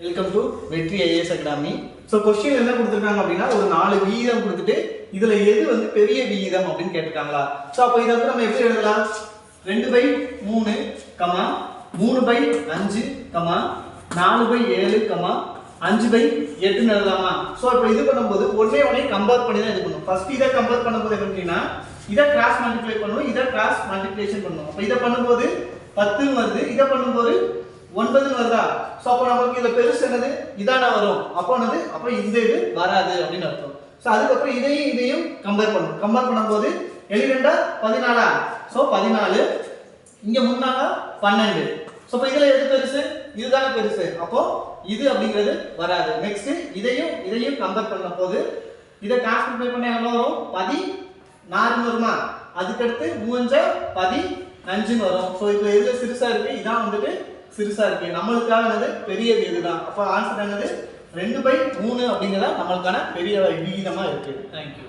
Welcome to Vetri IAS academy so question என்ன கொடுத்துருக்காங்க அப்படின்னா ஒரு நாலு விகிதம் கொடுத்துட்டு இதுல எது வந்து பெரிய விகிதம் அப்படின்னு கேட்டிருக்காங்களா? ஸோ அப்போ இதை வந்து நம்ம எப்படி எழுதலாம்? ரெண்டு பை மூணு கமா மூணு பை அஞ்சு கமா நாலு பை ஏழு கமா அஞ்சு பை எட்டுன்னு எழுதலாமா? ஸோ இப்போ இது பண்ணும்போது ஒன்னே ஒன்னே கம்பேர் பண்ணி தான் இது பண்ணும். ஃபர்ஸ்ட் இதை கம்பேர் பண்ணும்போது எப்படின்னா அப்படின்னா இதை கிராஸ் மல்டிப்ளை பண்ணுவோம் இதை கிராஸ் மல்டிப்ளேஷன் பண்ணுவோம் அப்போ இதை பண்ணும்போது பத்து வருது இதை பண்ணும்போது ஒன்பதுன்னு வருதா? ஸோ அப்போ நமக்கு இதில் பெருசு என்னது? இதான வரும். அப்போ என்னது? அப்போ இந்த இது வராது அப்படின்னு அர்த்தம். ஸோ அதுக்கப்புறம் இதையும் இதையும் கம்பேர் பண்ணும். கம்பேர் பண்ணும்போது எளிரெண்டா பதினாலா? ஸோ பதினாலு. இங்க முன்னாங்க பன்னெண்டு. ஸோ இப்போ இதுல எது பெருசு? இதுதானே பெருசு. அப்போ இது அப்படிங்கிறது வராது. நெக்ஸ்ட் இதையும் இதையும் கம்பேர் பண்ண போது இதை கான்ஸ்டியூட் பண்ண எவ்வளோ வரும்? பதி நாலு வருமா? அதுக்கடுத்து மூஞ்ச பதி அஞ்சுன்னு வரும். ஸோ இப்போ எதுல சிறுசா இருக்கு? இதான் வந்துட்டு சிறுசா இருக்கு. நம்மளுக்கானது பெரியது இதுதான். அப்போ ஆன்சர் என்னது? ரெண்டு பை மூணு அப்படிங்கிறத நம்மளுக்கான பெரிய விகிதமா இருக்கு. தேங்க்யூ